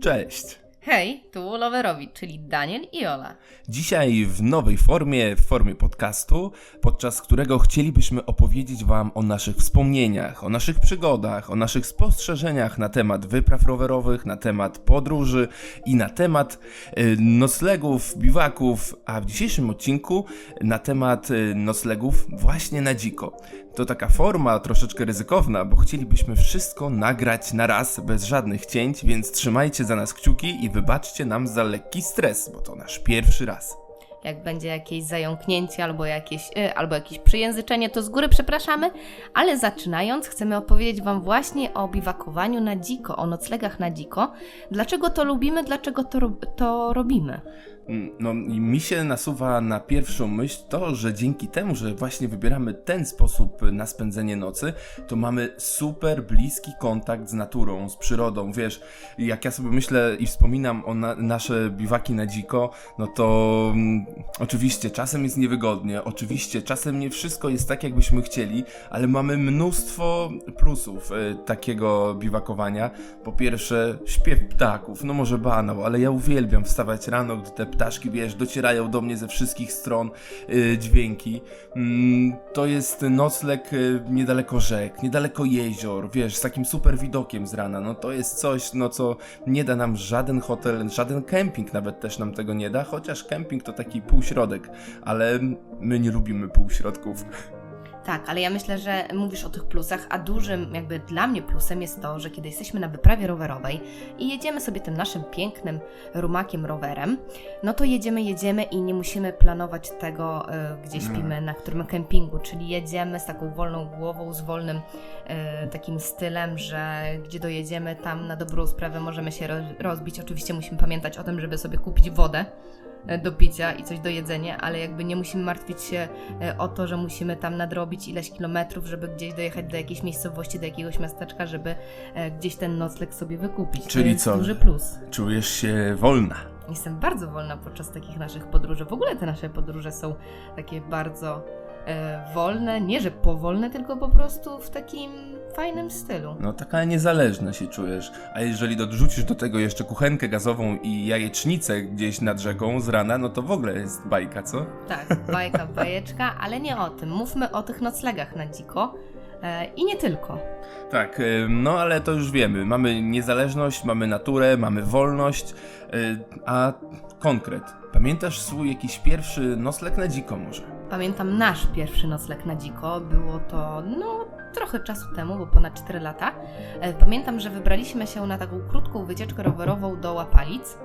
Cześć! Hej, tu Loverowicz, czyli Daniel i Ola. Dzisiaj w nowej formie, w formie podcastu, podczas którego chcielibyśmy opowiedzieć Wam o naszych wspomnieniach, o naszych przygodach, o naszych spostrzeżeniach na temat wypraw rowerowych, na temat podróży i na temat y, noclegów, biwaków, a w dzisiejszym odcinku na temat y, noclegów właśnie na dziko. To taka forma troszeczkę ryzykowna, bo chcielibyśmy wszystko nagrać na raz, bez żadnych cięć, więc trzymajcie za nas kciuki i wybaczcie nam za lekki stres, bo to nasz pierwszy raz. Jak będzie jakieś zająknięcie albo jakieś, y, albo jakieś przyjęzyczenie, to z góry przepraszamy, ale zaczynając chcemy opowiedzieć Wam właśnie o biwakowaniu na dziko, o noclegach na dziko. Dlaczego to lubimy, dlaczego to, to robimy? Mm, No i mi się nasuwa na pierwszą myśl to, że dzięki temu, że właśnie wybieramy ten sposób na spędzenie nocy, to mamy super bliski kontakt z naturą, z przyrodą. Wiesz, jak ja sobie myślę i wspominam o na nasze biwaki na dziko, no to mm, oczywiście czasem jest niewygodnie, oczywiście czasem nie wszystko jest tak, jakbyśmy chcieli, ale mamy mnóstwo plusów e, takiego biwakowania. Po pierwsze, śpiew ptaków, no może banał, ale ja uwielbiam wstawać rano, gdy te ptaszki, wiesz, docierają do mnie ze wszystkich stron y, dźwięki. Mm, to jest nocleg y, niedaleko rzek, niedaleko jezior, wiesz, z takim super widokiem z rana. No to jest coś, no co nie da nam żaden hotel, żaden kemping nawet też nam tego nie da, chociaż kemping to taki półśrodek, ale my nie lubimy półśrodków. Tak, ale ja myślę, że mówisz o tych plusach, a dużym jakby dla mnie plusem jest to, że kiedy jesteśmy na wyprawie rowerowej i jedziemy sobie tym naszym pięknym rumakiem rowerem, no to jedziemy, jedziemy i nie musimy planować tego, y, gdzie śpimy, na którym kempingu, czyli jedziemy z taką wolną głową, z wolnym y, takim stylem, że gdzie dojedziemy, tam na dobrą sprawę możemy się roz- rozbić. Oczywiście musimy pamiętać o tym, żeby sobie kupić wodę do picia i coś do jedzenia, ale jakby nie musimy martwić się e, o to, że musimy tam nadrobić ileś kilometrów, żeby gdzieś dojechać do jakiejś miejscowości, do jakiegoś miasteczka, żeby e, gdzieś ten nocleg sobie wykupić. Czyli to jest co? duży plus. Czujesz się wolna. Jestem bardzo wolna podczas takich naszych podróży. W ogóle te nasze podróże są takie bardzo e, wolne, nie że powolne, tylko po prostu w takim fajnym stylu. No taka niezależna się czujesz. A jeżeli dorzucisz do tego jeszcze kuchenkę gazową i jajecznicę gdzieś nad rzeką z rana, no to w ogóle jest bajka, co? Tak, bajka, bajeczka, ale nie o tym. Mówmy o tych noclegach na dziko e, i nie tylko. Tak, y, no ale to już wiemy. Mamy niezależność, mamy naturę, mamy wolność, y, a konkret. Pamiętasz swój jakiś pierwszy nocleg na dziko może? Pamiętam nasz pierwszy nocleg na dziko. Było to, no, trochę czasu temu, bo ponad 4 lata. E, Pamiętam, że wybraliśmy się na taką krótką wycieczkę rowerową do Łapalic.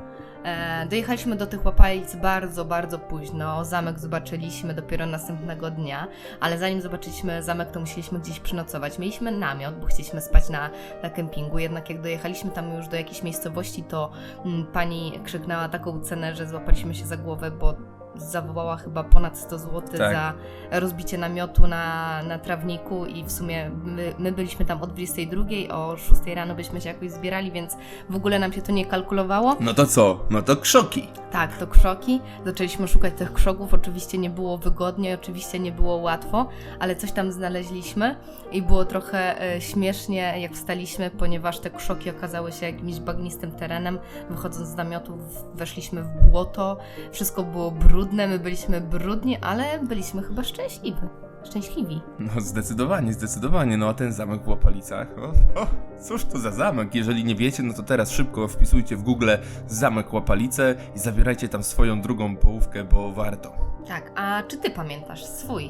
E, Dojechaliśmy do tych Łapalic bardzo, bardzo późno. Zamek zobaczyliśmy dopiero następnego dnia, ale zanim zobaczyliśmy zamek, to musieliśmy gdzieś przynocować. Mieliśmy namiot, bo chcieliśmy spać na, na kempingu, jednak jak dojechaliśmy tam już do jakiejś miejscowości, to mm, pani krzyknęła taką cenę, że złapaliśmy się za głowę, bo zawołała chyba ponad 100 zł Tak. za rozbicie namiotu na, na trawniku i w sumie my, my byliśmy tam o 22, o 6 rano byśmy się jakoś zbierali, więc w ogóle nam się to nie kalkulowało. No to co? No to krzoki. Tak, to krzoki. Zaczęliśmy szukać tych krzoków. Oczywiście nie było wygodnie, oczywiście nie było łatwo, ale coś tam znaleźliśmy i było trochę e, śmiesznie, jak wstaliśmy, ponieważ te krzoki okazały się jakimś bagnistym terenem. Wychodząc z namiotu, weszliśmy w błoto, wszystko było brudne, my byliśmy brudni, ale byliśmy chyba szczęśliwi. Szczęśliwi. No zdecydowanie, zdecydowanie. No a ten zamek w Łapalicach, o, o, cóż to za zamek? Jeżeli nie wiecie, no to teraz szybko wpisujcie w Google zamek Łapalice i zabierajcie tam swoją drugą połówkę, bo warto. Tak, a czy ty pamiętasz swój?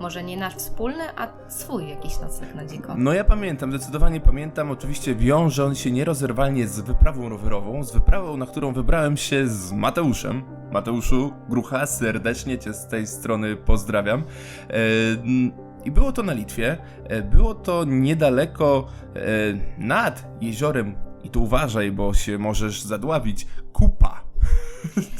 Może nie nasz wspólny, a swój jakiś nocleg na dziko? No ja pamiętam, zdecydowanie pamiętam. Oczywiście wiąże on się nierozerwalnie z wyprawą rowerową, z wyprawą, na którą wybrałem się z Mateuszem. Mateuszu, grucha, serdecznie Cię z tej strony pozdrawiam. E, I było to na Litwie. E, Było to niedaleko e, nad jeziorem, i tu uważaj, bo się możesz zadławić, Kupa.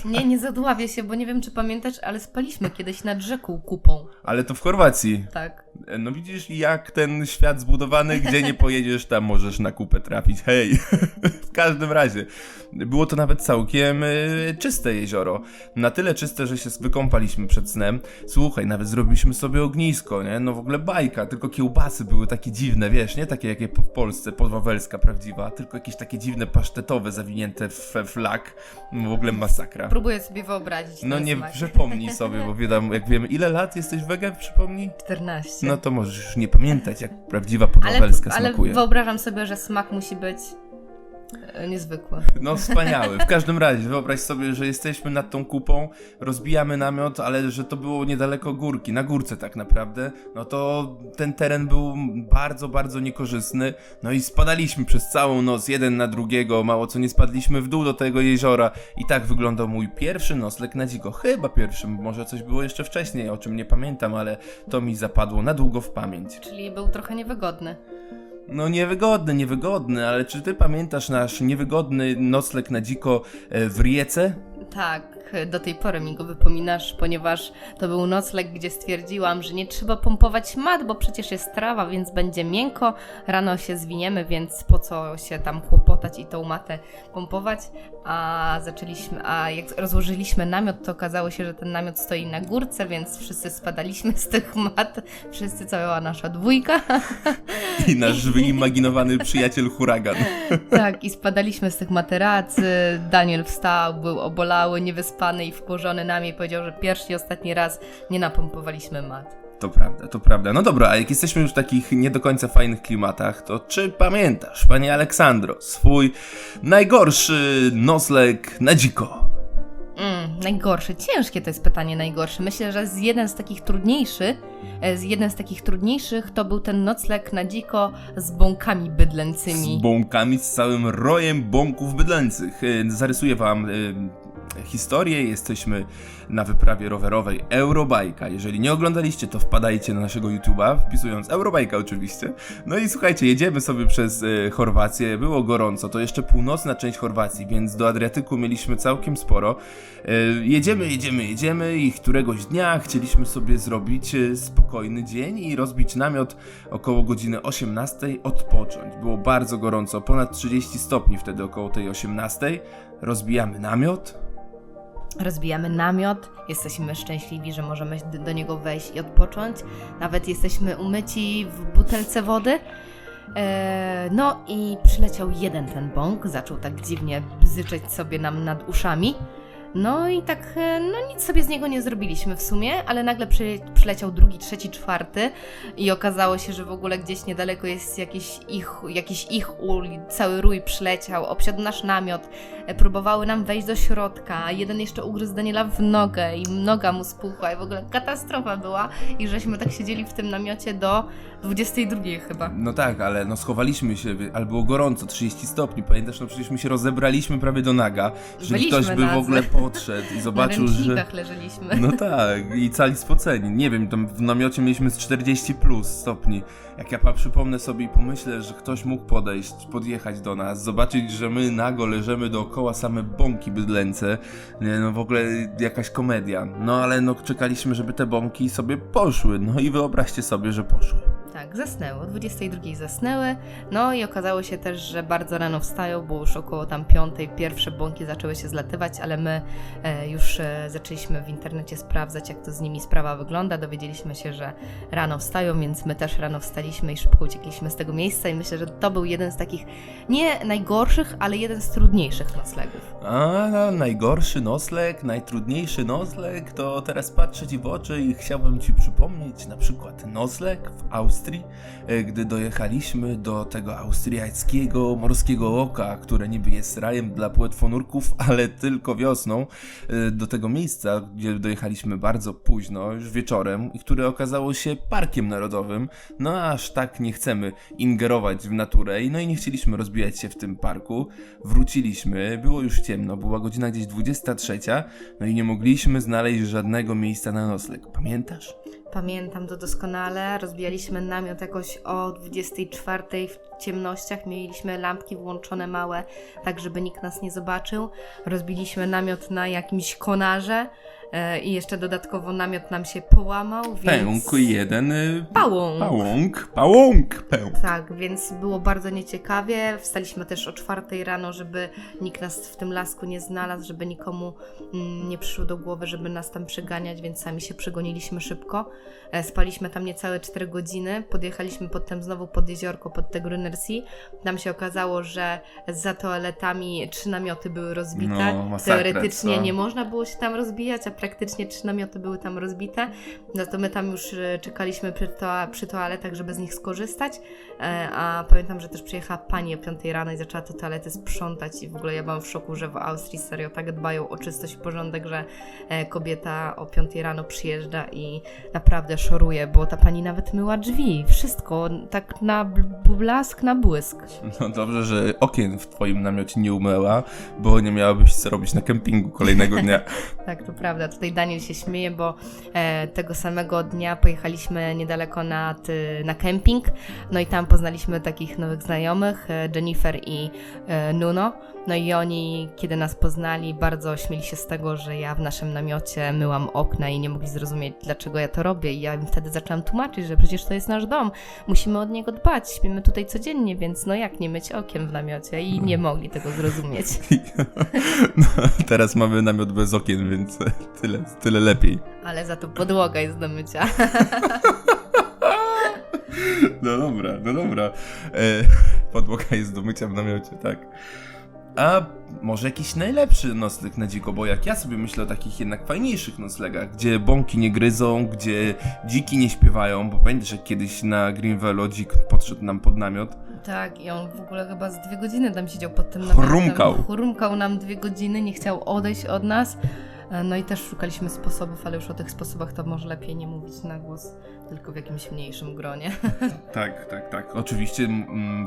Nie, nie zadławię się, bo nie wiem, czy pamiętasz, ale spaliśmy kiedyś nad rzeką kupą. Ale to w Chorwacji. Tak. No widzisz, jak ten świat zbudowany, gdzie nie pojedziesz, tam możesz na kupę trafić. Hej, w każdym razie. Było to nawet całkiem y, czyste jezioro. Na tyle czyste, że się wykąpaliśmy przed snem. Słuchaj, nawet zrobiliśmy sobie ognisko, nie? No w ogóle bajka, tylko kiełbasy były takie dziwne, wiesz, nie? Takie jakie po- w Polsce, podwawelska prawdziwa, tylko jakieś takie dziwne pasztetowe, zawinięte w flak. W ogóle masakra. Próbuję sobie wyobrazić No nie smak. przypomnij sobie, bo wiadomo, jak wiemy, ile lat jesteś wege, przypomnij? 14. No to możesz już nie pamiętać, jak prawdziwa ale, podwawelska ale smakuje. wyobrażam sobie, że smak musi być e, niezwykły. No wspaniały. W każdym razie, wyobraź sobie, że jesteśmy nad tą kupą, rozbijamy namiot, ale że to było niedaleko górki, na górce tak naprawdę, no to ten teren był bardzo, bardzo niekorzystny. No i spadaliśmy przez całą noc, jeden na drugiego, mało co nie spadliśmy w dół do tego jeziora. I tak wyglądał mój pierwszy nocleg na dziko. Chyba pierwszym, może coś było jeszcze wcześniej, o czym nie pamiętam, ale to mi zapadło na długo w pamięć. Czyli był trochę niewygodny. No niewygodny, niewygodny, ale czy ty pamiętasz nasz niewygodny nocleg na dziko e, w Riece? Tak, do tej pory mi go wypominasz, ponieważ to był nocleg, gdzie stwierdziłam, że nie trzeba pompować mat, bo przecież jest trawa, więc będzie miękko. Rano się zwiniemy, więc po co się tam kłopotać i tą matę pompować. A zaczęliśmy, a jak rozłożyliśmy namiot, to okazało się, że ten namiot stoi na górce, więc wszyscy spadaliśmy z tych mat. Wszyscy, cała nasza dwójka. I nasz wyimaginowany przyjaciel huragan. Tak, i spadaliśmy z tych materacy. Daniel wstał, był obolały, niewyspany i wkurzony nami i powiedział, że pierwszy i ostatni raz nie napompowaliśmy mat. To prawda, to prawda. No dobra, a jak jesteśmy już w takich nie do końca fajnych klimatach, to czy pamiętasz, panie Aleksandro, swój najgorszy nocleg na dziko? Mm, najgorszy, ciężkie to jest pytanie najgorsze. Myślę, że z jeden z takich trudniejszych, e, z jeden z takich trudniejszych to był ten nocleg na dziko z bąkami bydlęcymi. Z bąkami, z całym rojem bąków bydlęcych. Y, Zarysuję wam y, historię. Jesteśmy na wyprawie rowerowej Eurobajka. Jeżeli nie oglądaliście, to wpadajcie na naszego YouTube'a, wpisując Eurobajka oczywiście. No i słuchajcie, jedziemy sobie przez y, Chorwację. Było gorąco, to jeszcze północna część Chorwacji, więc do Adriatyku mieliśmy całkiem sporo. Y, jedziemy, jedziemy, jedziemy i któregoś dnia chcieliśmy sobie zrobić y, spokojny dzień i rozbić namiot około godziny 18, odpocząć. Było bardzo gorąco, ponad 30 stopni wtedy około tej 18. Rozbijamy namiot. Rozbijamy namiot, jesteśmy szczęśliwi, że możemy do niego wejść i odpocząć. Nawet jesteśmy umyci w butelce wody. E, no i przyleciał jeden ten bąk, zaczął tak dziwnie bzyczeć sobie nam nad uszami. No i tak, e, no nic sobie z niego nie zrobiliśmy w sumie, ale nagle przy, przyleciał drugi, trzeci, czwarty i okazało się, że w ogóle gdzieś niedaleko jest jakiś ich, jakiś ich ul, cały rój przyleciał, obsiadł nasz namiot, e, próbowały nam wejść do środka, jeden jeszcze ugryzł Daniela w nogę i noga mu spuchła i w ogóle katastrofa była i żeśmy tak siedzieli w tym namiocie do 22 chyba. No tak, ale no schowaliśmy się, ale było gorąco, 30 stopni. Pamiętasz, no przecież my się rozebraliśmy prawie do naga. Jeżeli Byliśmy ktoś by w ogóle podszedł i Na zobaczył, że... ręcznikach leżeliśmy. No tak, i cali spoceni. Nie wiem, tam w namiocie mieliśmy z 40 plus stopni. Jak ja przypomnę sobie i pomyślę, że ktoś mógł podejść, podjechać do nas, zobaczyć, że my nago leżymy dookoła same bąki bydlęce. Nie, no w ogóle jakaś komedia. No ale no czekaliśmy, żeby te bąki sobie poszły. No i wyobraźcie sobie, że poszły. Tak, zasnęły. O 22 zasnęły. No i okazało się też, że bardzo rano wstają, bo już około tam piątej pierwsze bąki zaczęły się zlatywać, ale my e, już e, zaczęliśmy w internecie sprawdzać, jak to z nimi sprawa wygląda. Dowiedzieliśmy się, że rano wstają, więc my też rano wstaliśmy i szybko uciekliśmy z tego miejsca i myślę, że to był jeden z takich nie najgorszych, ale jeden z trudniejszych noclegów. A no, najgorszy nocleg, najtrudniejszy nocleg, to teraz patrzę ci w oczy i chciałbym ci przypomnieć na przykład nocleg w Austrii, e, gdy dojechaliśmy do tego austriackiego morskiego oka, które niby jest rajem dla płetwonurków, ale tylko wiosną, e, do tego miejsca, gdzie dojechaliśmy bardzo późno, już wieczorem, i które okazało się parkiem narodowym, no aż tak nie chcemy ingerować w naturę, no i nie chcieliśmy rozbijać się w tym parku. Wróciliśmy, było już ciemno, była godzina gdzieś 23, no i nie mogliśmy znaleźć żadnego miejsca na nocleg. Pamiętasz? Pamiętam to doskonale. Rozbijaliśmy namiot jakoś o 24 ciemnościach, mieliśmy lampki włączone małe, tak żeby nikt nas nie zobaczył. Rozbiliśmy namiot na jakimś konarze i jeszcze dodatkowo namiot nam się połamał, więc... Pęk jeden. y, Pałąk. Pałąk. Pałąk. Pęk. Tak, więc było bardzo nieciekawie. Wstaliśmy też o czwartej rano, żeby nikt nas w tym lasku nie znalazł, żeby nikomu mm, nie przyszło do głowy, żeby nas tam przyganiać, więc sami się przygoniliśmy szybko. E, Spaliśmy tam niecałe 4 godziny, podjechaliśmy potem znowu pod jeziorko, pod te Grüner Sea. Tam się okazało, że za toaletami trzy namioty były rozbite. No, masakra, Teoretycznie co? nie można było się tam rozbijać, a praktycznie trzy namioty były tam rozbite. No to my tam już e, czekaliśmy przy, toa- przy toaletach, żeby z nich skorzystać. E, A pamiętam, że też przyjechała pani o 5 rano i zaczęła te toalety sprzątać i w ogóle ja byłam w szoku, że w Austrii serio tak dbają o czystość i porządek, że e, kobieta o 5 rano przyjeżdża i naprawdę szoruje, bo ta pani nawet myła drzwi, wszystko, tak na bl- blask, na błysk. No dobrze, że okien w twoim namiocie nie umyła, bo nie miałabyś co robić na kempingu kolejnego dnia. Tak, to prawda. Tutaj Daniel się śmieje, bo e, tego samego dnia pojechaliśmy niedaleko nad, y, na kemping, no i tam poznaliśmy takich nowych znajomych, e, Jennifer i e, Nuno. No i oni, kiedy nas poznali, bardzo śmieli się z tego, że ja w naszym namiocie myłam okna i nie mogli zrozumieć, dlaczego ja to robię. I ja im wtedy zaczęłam tłumaczyć, że przecież to jest nasz dom, musimy od niego dbać, śpimy tutaj codziennie, więc no jak nie myć okien w namiocie? I nie mogli tego zrozumieć. No, teraz mamy namiot bez okien, więc tyle, tyle lepiej. Ale za to podłoga jest do mycia. No dobra, no dobra. E, podłoga jest do mycia w namiocie, tak. A może jakiś najlepszy nocleg na dziko, bo jak ja sobie myślę o takich jednak fajniejszych noclegach, gdzie bąki nie gryzą, gdzie dziki nie śpiewają, bo pamiętasz jak kiedyś na Greenville dzik podszedł nam pod namiot? Tak, i on w ogóle chyba z dwie godziny tam siedział pod tym namiotem. Chrumkał. Chrumkał nam dwie godziny, nie chciał odejść od nas. No i też szukaliśmy sposobów, ale już o tych sposobach to może lepiej nie mówić na głos, tylko w jakimś mniejszym gronie. Tak, tak, tak. Oczywiście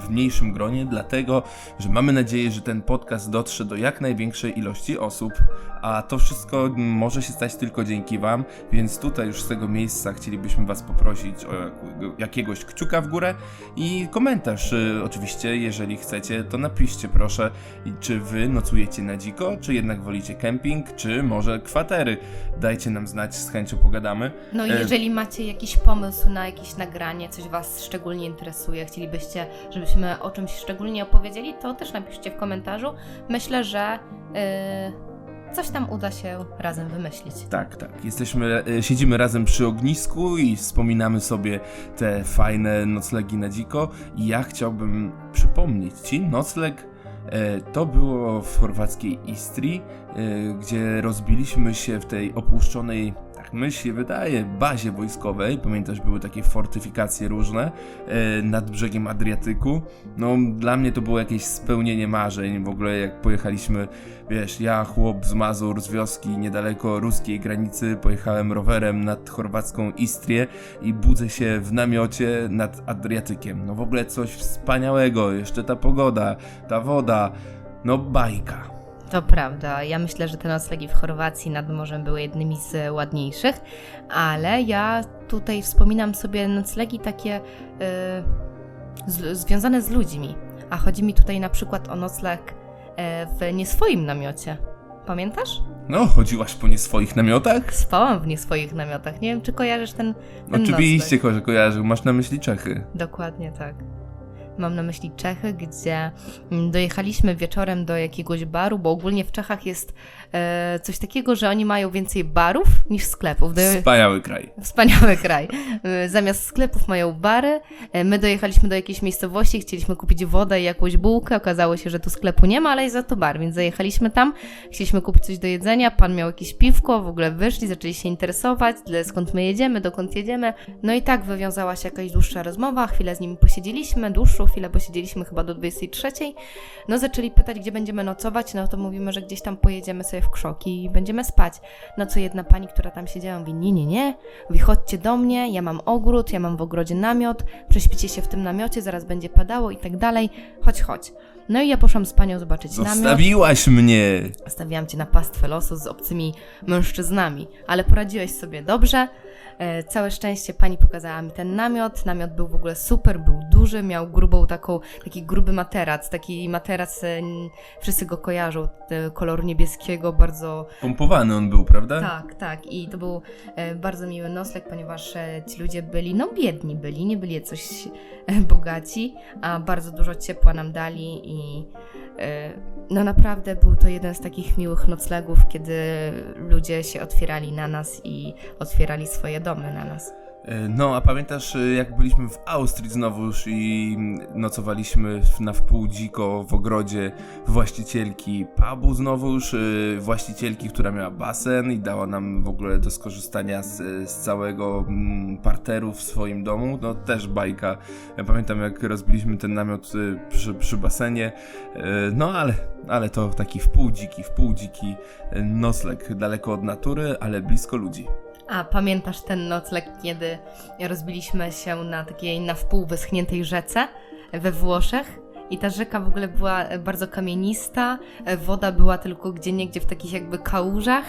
w mniejszym gronie, dlatego, że mamy nadzieję, że ten podcast dotrze do jak największej ilości osób, a to wszystko może się stać tylko dzięki Wam, więc tutaj już z tego miejsca chcielibyśmy Was poprosić o jak- jakiegoś kciuka w górę i komentarz. y, Oczywiście, jeżeli chcecie, to napiszcie proszę, czy Wy nocujecie na dziko, czy jednak wolicie kemping, czy może kwatery. Dajcie nam znać, z chęcią pogadamy. No i E, jeżeli macie jakiś pomysł na jakieś nagranie, coś Was szczególnie interesuje, chcielibyście, żebyśmy o czymś szczególnie opowiedzieli, to też napiszcie w komentarzu. Myślę, że yy, coś tam uda się razem wymyślić. Tak, tak. Jesteśmy, e, siedzimy razem przy ognisku i wspominamy sobie te fajne noclegi na dziko. I ja chciałbym przypomnieć Ci, nocleg e, to było w chorwackiej Istrii, e, gdzie rozbiliśmy się w tej opuszczonej, my się wydaje, bazie wojskowej. Pamiętasz, były takie fortyfikacje różne e, nad brzegiem Adriatyku. No, dla mnie to było jakieś spełnienie marzeń. W ogóle jak pojechaliśmy Wiesz, ja chłop z Mazur, z wioski niedaleko ruskiej granicy, pojechałem rowerem nad chorwacką Istrię i budzę się w namiocie nad Adriatykiem. No w ogóle coś wspaniałego, jeszcze ta pogoda, ta woda, no bajka. To prawda. Ja myślę, że te noclegi w Chorwacji nad morzem były jednymi z ładniejszych, ale ja tutaj wspominam sobie noclegi takie y, z, związane z ludźmi. A chodzi mi tutaj na przykład o nocleg e, w nieswoim namiocie. Pamiętasz? No, chodziłaś po nie swoich namiotach? Spałam w nieswoich namiotach. Nie wiem, czy kojarzysz ten, ten Oczywiście, nocleg. ko- kojarzę, masz na myśli Czechy. Dokładnie tak. Mam na myśli Czechy, gdzie dojechaliśmy wieczorem do jakiegoś baru, bo ogólnie w Czechach jest e, coś takiego, że oni mają więcej barów niż sklepów. Wspaniały kraj. Wspaniały kraj. E, Zamiast sklepów mają bary. E, My dojechaliśmy do jakiejś miejscowości, chcieliśmy kupić wodę i jakąś bułkę. Okazało się, że tu sklepu nie ma, ale jest za to bar, więc zajechaliśmy tam. Chcieliśmy kupić coś do jedzenia. Pan miał jakieś piwko, w ogóle wyszli, zaczęli się interesować, skąd my jedziemy, dokąd jedziemy. No i tak wywiązała się jakaś dłuższa rozmowa. Chwilę z nimi posiedzieliśmy, dłuższą chwilę posiedzieliśmy, chyba do 23. No zaczęli pytać, gdzie będziemy nocować. No to mówimy, że gdzieś tam pojedziemy sobie w krzoki i będziemy spać. No co jedna pani, która tam siedziała, mówi: Nie, nie, nie. Mówi: Chodźcie do mnie, ja mam ogród, ja mam w ogrodzie namiot, prześpicie się w tym namiocie, zaraz będzie padało i tak dalej. Chodź, chodź. No i ja poszłam z panią zobaczyć namiot. Zostawiłaś mnie! Stawiałam cię na pastwę losu z obcymi mężczyznami, ale poradziłeś sobie dobrze. E, całe szczęście pani pokazała mi ten namiot. Namiot był w ogóle super, był duży, miał grubą taką, taki gruby materac, taki materac, e, wszyscy go kojarzą, e, koloru niebieskiego, bardzo Pompowany on był, prawda? tak, tak. I to był bardzo miły nocleg, ponieważ ci ludzie byli, no biedni byli, nie byli coś bogaci, a bardzo dużo ciepła nam dali i no naprawdę był to jeden z takich miłych noclegów, kiedy ludzie się otwierali na nas i otwierali swoje domy na nas. No, a pamiętasz, e, jak byliśmy w Austrii znowuż i nocowaliśmy na wpół dziko w ogrodzie właścicielki pubu znowuż, e, właścicielki, która miała basen i dała nam w ogóle do skorzystania z, z całego mm, parteru w swoim domu, no też bajka. Ja pamiętam, jak rozbiliśmy ten namiot e, przy, przy basenie, no ale, ale to taki wpół dziki, wpół dziki nocleg, daleko od natury, ale blisko ludzi. A pamiętasz ten nocleg, kiedy rozbiliśmy się na takiej na wpół wyschniętej rzece we Włoszech? I ta rzeka w ogóle była e, bardzo kamienista, e, woda była tylko gdzie niegdzie w takich jakby kałużach.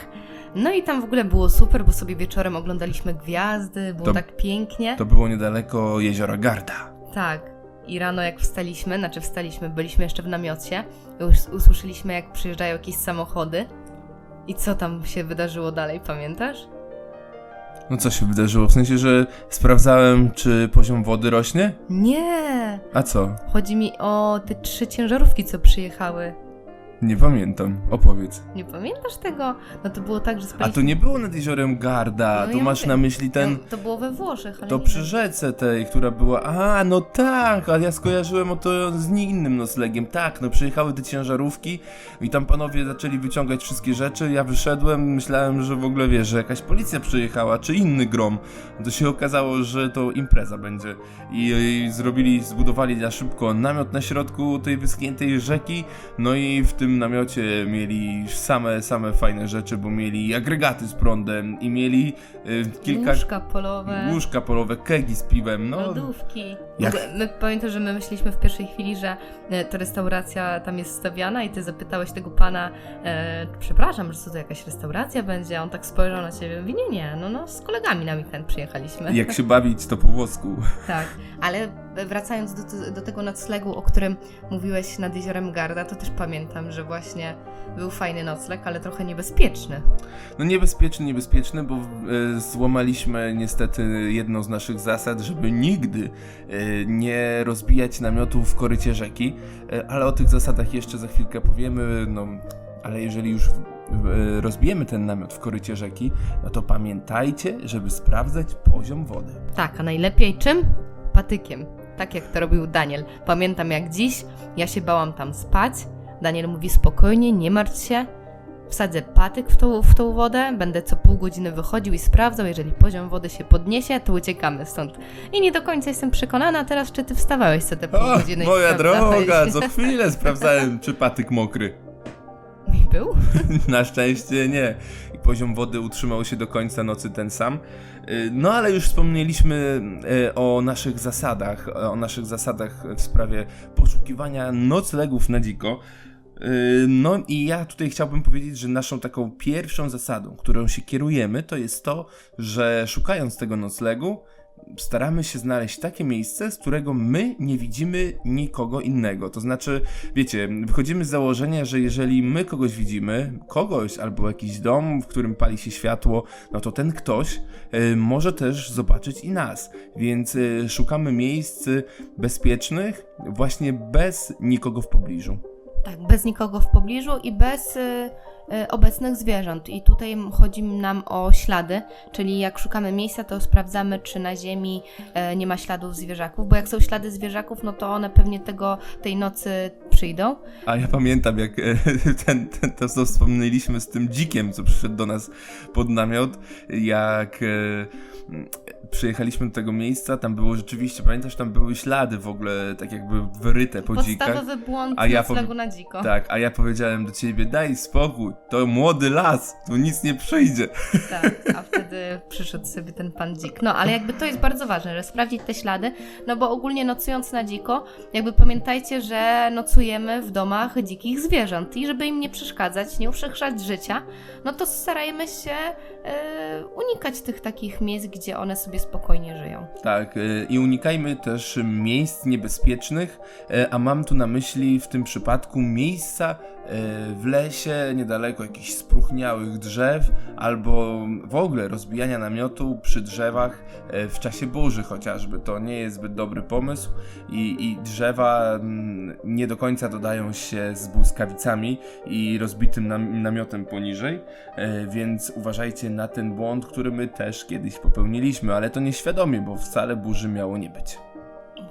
No i tam w ogóle było super, bo sobie wieczorem oglądaliśmy gwiazdy, było To- tak pięknie. To było niedaleko jeziora Garda. Tak. I rano jak wstaliśmy, znaczy wstaliśmy, byliśmy jeszcze w namiocie, już usłyszeliśmy jak przyjeżdżają jakieś samochody. I co tam się wydarzyło dalej, pamiętasz? No co się wydarzyło? W sensie, że sprawdzałem, czy poziom wody rośnie? Nie! A co? Chodzi mi o te trzy ciężarówki, co przyjechały. Nie pamiętam. Opowiedz. Nie pamiętasz tego? No to było tak, że A spaliśmy... to nie było nad jeziorem Garda. No tu ja masz mówię, na myśli ten. No, to było we Włoszech, ale To nie przy wiem. rzece tej, która była. A, no tak, ale ja skojarzyłem o to z nie innym noclegiem. Tak, no przyjechały te ciężarówki i tam panowie zaczęli wyciągać wszystkie rzeczy. Ja wyszedłem, myślałem, że w ogóle wiesz, że jakaś policja przyjechała, czy inny grom. To się okazało, że to impreza będzie. I, i zrobili, zbudowali na szybko namiot na środku tej wyschniętej rzeki. No i w tym namiocie mieli same, same fajne rzeczy, bo mieli agregaty z prądem i mieli y, kilka Łóżka polowe, łóżka polowe, kegi z piwem, no. lodówki. Jak- My pamiętam, że my myśleliśmy w pierwszej chwili, że e, ta restauracja tam jest stawiana i ty zapytałeś tego pana, e, przepraszam, że to jakaś restauracja będzie? A on tak spojrzał na ciebie i mówi, nie, nie, no, no z kolegami na weekend przyjechaliśmy. Jak się bawić, to po włosku. Tak, ale wracając do, do tego noclegu, o którym mówiłeś nad jeziorem Garda, to też pamiętam, że właśnie był fajny nocleg, ale trochę niebezpieczny. No niebezpieczny, niebezpieczny, bo e, złamaliśmy niestety jedną z naszych zasad, żeby nigdy e, nie rozbijać namiotu w korycie rzeki, e, ale o tych zasadach jeszcze za chwilkę powiemy, no ale jeżeli już e, rozbijemy ten namiot w korycie rzeki, no to pamiętajcie, żeby sprawdzać poziom wody. Tak, a najlepiej czym? Patykiem. Tak jak to robił Daniel. Pamiętam jak dziś, ja się bałam tam spać. Daniel mówi spokojnie, nie martw się. Wsadzę patyk w tą, w tą wodę, będę co pół godziny wychodził i sprawdzał, jeżeli poziom wody się podniesie, to uciekamy stąd. I nie do końca jestem przekonana, teraz czy ty wstawałeś co te pół O, godziny moja droga, co chwilę sprawdzałem, czy patyk mokry. I był? Na szczęście nie. I poziom wody utrzymał się do końca nocy ten sam. Y, No ale już wspomnieliśmy y, o naszych zasadach, o naszych zasadach w sprawie poszukiwania noclegów na dziko. Y, No i ja tutaj chciałbym powiedzieć, że naszą taką pierwszą zasadą, którą się kierujemy, to jest to, że szukając tego noclegu, staramy się znaleźć takie miejsce, z którego my nie widzimy nikogo innego. To znaczy, wiecie, wychodzimy z założenia, że jeżeli my kogoś widzimy, kogoś albo jakiś dom, w którym pali się światło, no to ten ktoś y, może też zobaczyć i nas. Więc y, szukamy miejsc bezpiecznych, właśnie bez nikogo w pobliżu. Tak, bez nikogo w pobliżu i bez y, obecnych zwierząt. I tutaj chodzi nam o ślady, czyli jak szukamy miejsca, to sprawdzamy, czy na ziemi e, nie ma śladów zwierzaków, bo jak są ślady zwierzaków, no to one pewnie tego, tej nocy przyjdą. A ja pamiętam, jak e, ten, ten, to, co wspomnieliśmy z tym dzikiem, co przyszedł do nas pod namiot, jak e, przyjechaliśmy do tego miejsca, tam było rzeczywiście, pamiętasz, tam były ślady w ogóle, tak jakby wyryte po dzikach. Podstawowy błąd A ja na dziko. Tak, a ja powiedziałem do ciebie, daj spokój, to młody las, tu nic nie przyjdzie. Tak, a wtedy przyszedł sobie ten pan dzik. No, ale jakby to jest bardzo ważne, że sprawdzić te ślady, no bo ogólnie nocując na dziko, jakby pamiętajcie, że nocujemy w domach dzikich zwierząt i żeby im nie przeszkadzać, nie uprzykrzyć życia, no to starajmy się e, unikać tych takich miejsc, gdzie one sobie spokojnie żyją. Tak, y, i unikajmy też miejsc niebezpiecznych, y, a mam tu na myśli w tym przypadku miejsca w lesie, niedaleko jakichś spróchniałych drzew, albo w ogóle rozbijania namiotu przy drzewach y, w czasie burzy chociażby. To nie jest zbyt dobry pomysł i, i drzewa mm, nie do końca dodają się z błyskawicami i rozbitym nam, namiotem poniżej, y, więc uważajcie na ten błąd, który my też kiedyś popełniliśmy, ale to nieświadomie, bo wcale burzy miało nie być.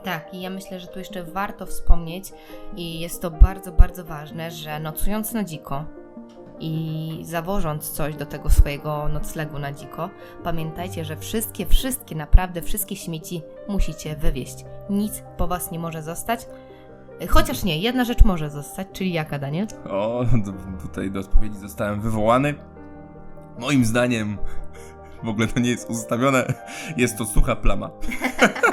Tak, i ja myślę, że tu jeszcze warto wspomnieć, i jest to bardzo, bardzo ważne, że nocując na dziko i zawożąc coś do tego swojego noclegu na dziko, pamiętajcie, że wszystkie, wszystkie, naprawdę wszystkie śmieci musicie wywieźć. Nic po was nie może zostać. Chociaż nie, jedna rzecz może zostać, czyli jaka, Daniel? O, tutaj do odpowiedzi zostałem wywołany. Moim zdaniem, w ogóle to nie jest ustawione, jest to sucha plama.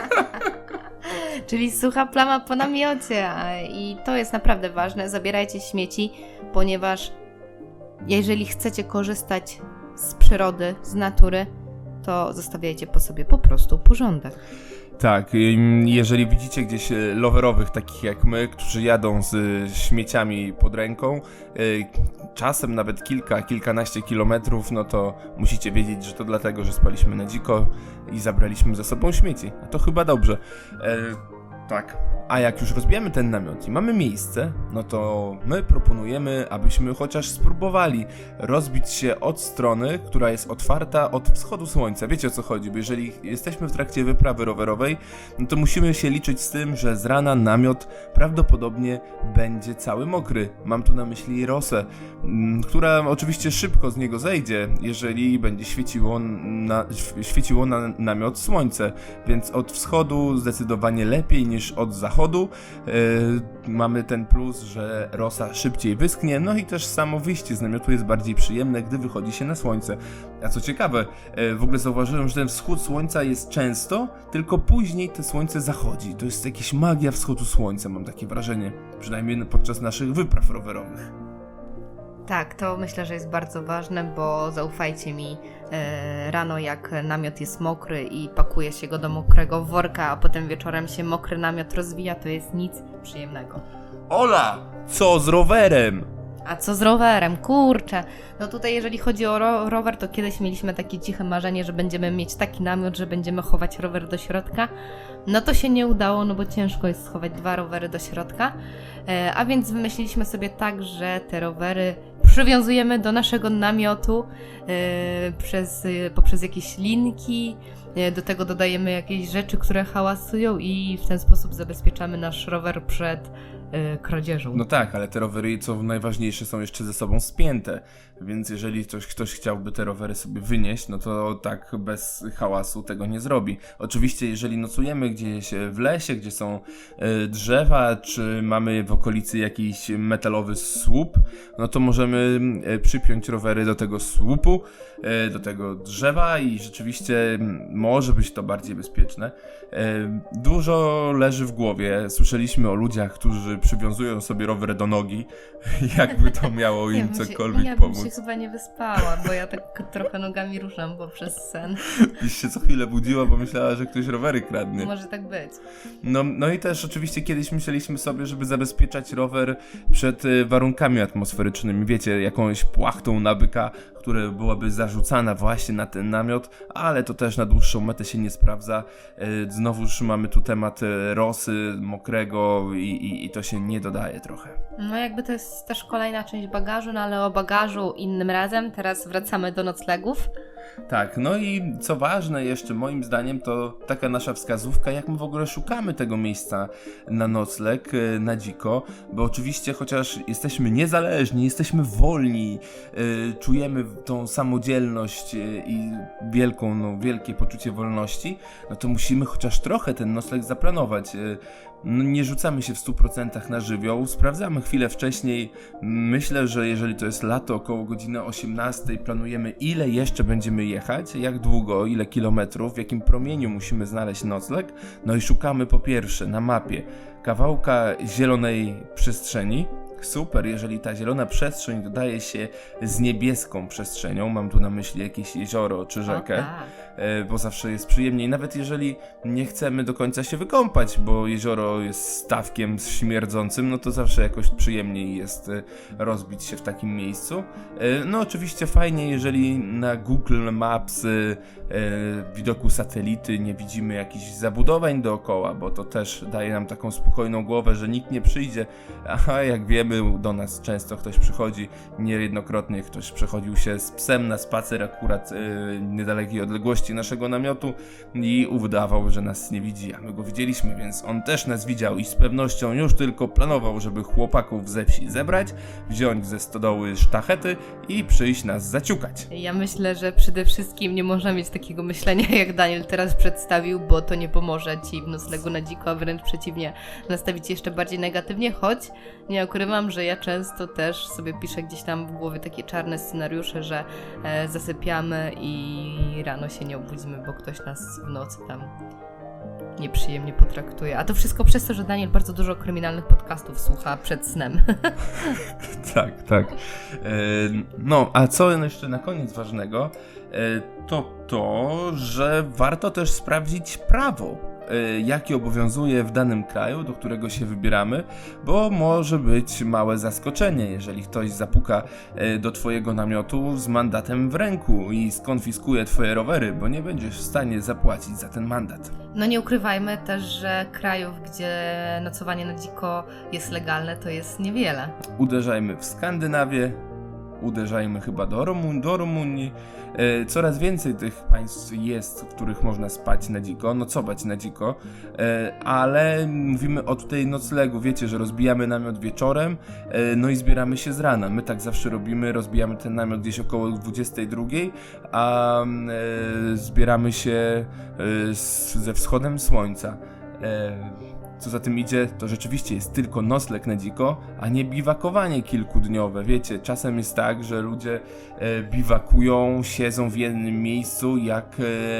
Czyli sucha plama po namiocie. I to jest naprawdę ważne. Zabierajcie śmieci, ponieważ jeżeli chcecie korzystać z przyrody, z natury, to zostawiajcie po sobie po prostu porządek. Tak, jeżeli widzicie gdzieś e, loverowych takich jak my, którzy jadą z e, śmieciami pod ręką, y, czasem nawet kilka, kilkanaście kilometrów, no to musicie wiedzieć, że to dlatego, że spaliśmy na dziko i zabraliśmy ze sobą śmieci. A to chyba dobrze. Tak. A jak już rozbijemy ten namiot i mamy miejsce, no to my proponujemy, abyśmy chociaż spróbowali rozbić się od strony, która jest otwarta od wschodu słońca. Wiecie o co chodzi, bo jeżeli jesteśmy w trakcie wyprawy rowerowej, no to musimy się liczyć z tym, że z rana namiot prawdopodobnie będzie cały mokry. Mam tu na myśli rosę, mm, która oczywiście szybko z niego zejdzie, jeżeli będzie świeciło na, świeciło na namiot słońce. Więc od wschodu zdecydowanie lepiej niż od zachodu. Yy, mamy ten plus, że rosa szybciej wyschnie, no i też samo wyjście z namiotu jest bardziej przyjemne, gdy wychodzi się na słońce. A co ciekawe, e, w ogóle zauważyłem, że ten wschód słońca jest często, tylko później to słońce zachodzi. To jest jakaś magia wschodu słońca, mam takie wrażenie. Przynajmniej podczas naszych wypraw rowerowych. Tak, to myślę, że jest bardzo ważne, bo zaufajcie mi, e, rano jak namiot jest mokry i pakuje się go do mokrego worka, a potem wieczorem się mokry namiot rozwija, to jest nic przyjemnego. Ola! Co z rowerem? A co z rowerem? Kurczę. No tutaj jeżeli chodzi o ro rower, to kiedyś mieliśmy takie ciche marzenie, że będziemy mieć taki namiot, że będziemy chować rower do środka. No to się nie udało, no bo ciężko jest schować dwa rowery do środka. E, a więc wymyśliliśmy sobie tak, że te rowery przywiązujemy do naszego namiotu e, przez, e, poprzez jakieś linki. E, Do tego dodajemy jakieś rzeczy, które hałasują i w ten sposób zabezpieczamy nasz rower przed kradzieżą. No tak, ale te rowery, co najważniejsze, są jeszcze ze sobą spięte. Więc jeżeli ktoś, ktoś chciałby te rowery sobie wynieść, no to tak bez hałasu tego nie zrobi. Oczywiście, jeżeli nocujemy gdzieś w lesie, gdzie są e, drzewa, czy mamy w okolicy jakiś metalowy słup, no to możemy e, przypiąć rowery do tego słupu, e, do tego drzewa i rzeczywiście może być to bardziej bezpieczne. E, Dużo leży w głowie. Słyszeliśmy o ludziach, którzy przywiązują sobie rower do nogi. Jakby to miało im cokolwiek pomóc. Się chyba nie wyspała, bo ja tak trochę nogami ruszam poprzez sen. Gdzieś się co chwilę budziła, bo myślała, że ktoś rowery kradnie. Może tak być. No, no i też oczywiście kiedyś myśleliśmy sobie, żeby zabezpieczać rower przed y, warunkami atmosferycznymi. Wiecie, jakąś płachtą nabyka, która byłaby zarzucana właśnie na ten namiot, ale to też na dłuższą metę się nie sprawdza. Y, Znowuż mamy tu temat y, rosy, mokrego i, i, i to się nie dodaje trochę. No jakby to jest też kolejna część bagażu, no ale o bagażu innym razem. Teraz wracamy do noclegów. Tak, no i co ważne jeszcze moim zdaniem to taka nasza wskazówka, jak my w ogóle szukamy tego miejsca na nocleg, e, na dziko, bo oczywiście chociaż jesteśmy niezależni, jesteśmy wolni, e, czujemy tą samodzielność e, i wielką, no, wielkie poczucie wolności, no to musimy chociaż trochę ten nocleg zaplanować. No, nie rzucamy się w 100% na żywioł, sprawdzamy chwilę wcześniej. Myślę, że jeżeli to jest lato, około godziny 18, planujemy ile jeszcze będziemy jechać, jak długo, ile kilometrów, w jakim promieniu musimy znaleźć nocleg. No i szukamy po pierwsze na mapie kawałka zielonej przestrzeni. Super, jeżeli ta zielona przestrzeń dodaje się z niebieską przestrzenią, mam tu na myśli jakieś jezioro czy rzekę tak. e, bo zawsze jest przyjemniej, nawet jeżeli nie chcemy do końca się wykąpać, bo jezioro jest stawkiem śmierdzącym, no to zawsze jakoś przyjemniej jest e, rozbić się w takim miejscu. E, No oczywiście fajnie, jeżeli na Google Maps widoku satelity nie widzimy jakichś zabudowań dookoła, bo to też daje nam taką spokojną głowę, że nikt nie przyjdzie, a jak wiemy do nas często ktoś przychodzi, niejednokrotnie ktoś przechodził się z psem na spacer akurat e, niedalekiej odległości naszego namiotu i udawał, że nas nie widzi, a my go widzieliśmy, więc on też nas widział i z pewnością już tylko planował, żeby chłopaków ze wsi zebrać, wziąć ze stodoły sztachety i przyjść nas zaciukać. Ja myślę, że przede wszystkim nie można mieć takiego myślenia, jak Daniel teraz przedstawił, bo to nie pomoże ci w noclegu na dziko, a wręcz przeciwnie, nastawić jeszcze bardziej negatywnie, choć nie ukrywam, że ja często też sobie piszę gdzieś tam w głowie takie czarne scenariusze, że e, zasypiamy i rano się nie obudzimy, bo ktoś nas w nocy tam nieprzyjemnie potraktuje. A to wszystko przez to, że Daniel bardzo dużo kryminalnych podcastów słucha przed snem. Tak, tak. E, No, a co jeszcze na koniec ważnego, e, to to, że warto też sprawdzić prawo, e, jakie obowiązuje w danym kraju, do którego się wybieramy, bo może być małe zaskoczenie, jeżeli ktoś zapuka e, do twojego namiotu z mandatem w ręku i skonfiskuje twoje rowery, bo nie będziesz w stanie zapłacić za ten mandat. No nie ukrywajmy też, że krajów, gdzie nocowanie na dziko jest legalne, to jest niewiele. uderzajmy w Skandynawię, uderzajmy chyba do, Rumun- do Rumunii. E, coraz więcej tych państw jest, w których można spać na dziko, nocować na dziko, e, ale mówimy o tutaj noclegu. Wiecie, że rozbijamy namiot wieczorem, e, no i zbieramy się z rana. My tak zawsze robimy, rozbijamy ten namiot gdzieś około 22, a mm, e, zbieramy się e, z, ze wschodem słońca. Co za tym idzie, to rzeczywiście jest tylko nocleg na dziko, a nie biwakowanie kilkudniowe. Wiecie, czasem jest tak, że ludzie e, biwakują, siedzą w jednym miejscu, jak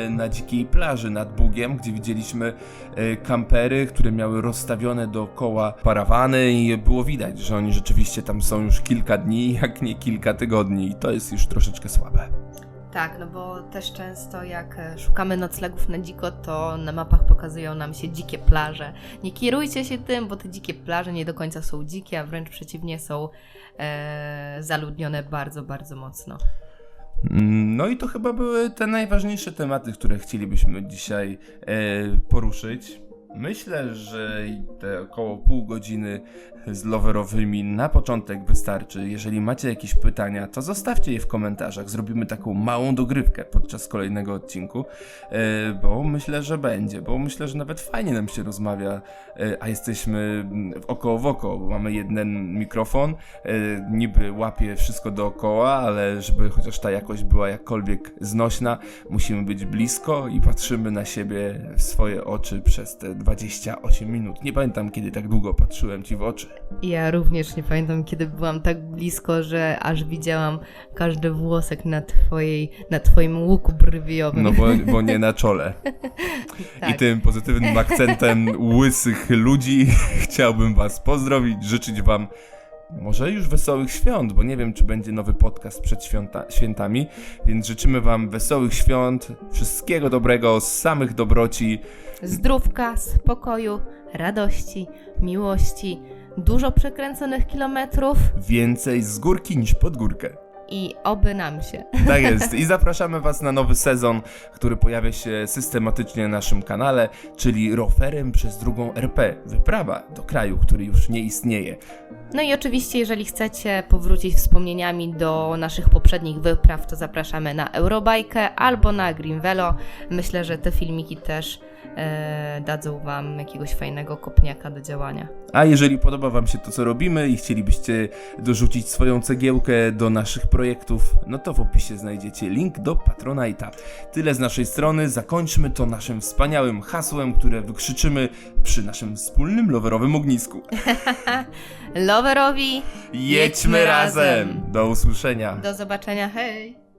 e, na dzikiej plaży nad Bugiem, gdzie widzieliśmy e, kampery, które miały rozstawione dookoła parawany i było widać, że oni rzeczywiście tam są już kilka dni, jak nie kilka tygodni i to jest już troszeczkę słabe. Tak, no bo też często jak e, szukamy noclegów na dziko, to na mapach pokazują nam się dzikie plaże. Nie kierujcie się tym, bo te dzikie plaże nie do końca są dzikie, a wręcz przeciwnie są e, zaludnione bardzo, bardzo mocno. No i to chyba były te najważniejsze tematy, które chcielibyśmy dzisiaj e, poruszyć. Myślę, że te około pół godziny z loverowymi na początek wystarczy. Jeżeli macie jakieś pytania, to zostawcie je w komentarzach. Zrobimy taką małą dogrywkę podczas kolejnego odcinku, e, bo myślę, że będzie, bo myślę, że nawet fajnie nam się rozmawia, e, a jesteśmy mm, w oko w oko, mamy jeden mikrofon, e, niby łapie wszystko dookoła, ale żeby chociaż ta jakość była jakkolwiek znośna, musimy być blisko i patrzymy na siebie w swoje oczy przez te 28 minut. Nie pamiętam, kiedy tak długo patrzyłem ci w oczy. Ja również nie pamiętam, kiedy byłam tak blisko, że aż widziałam każdy włosek na, twojej, na twoim łuku brwiowym. No bo, bo nie na czole. tak. I tym pozytywnym akcentem łysych ludzi chciałbym Was pozdrowić, życzyć Wam może już wesołych świąt, bo nie wiem, czy będzie nowy podcast przed świąta, świętami, więc życzymy Wam wesołych świąt, wszystkiego dobrego, samych dobroci. Zdrówka, spokoju, radości, miłości, dużo przekręconych kilometrów Więcej z górki niż pod górkę. i oby nam się. Tak jest. I zapraszamy Was na nowy sezon, który pojawia się systematycznie na naszym kanale, czyli rowerem przez drugą RP. Wyprawa do kraju, który już nie istnieje. No i oczywiście, jeżeli chcecie powrócić wspomnieniami do naszych poprzednich wypraw, to zapraszamy na Eurobajkę albo na Green Velo. Myślę, że te filmiki też e, dadzą Wam jakiegoś fajnego kopniaka do działania. A jeżeli podoba Wam się to, co robimy i chcielibyście dorzucić swoją cegiełkę do naszych projektów, no to w opisie znajdziecie link do Patronite'a. Tyle z naszej strony. Zakończmy to naszym wspaniałym hasłem, które wykrzyczymy przy naszym wspólnym loverowym ognisku. Loverowi, Jedźmy razem! Do usłyszenia! do zobaczenia, hej!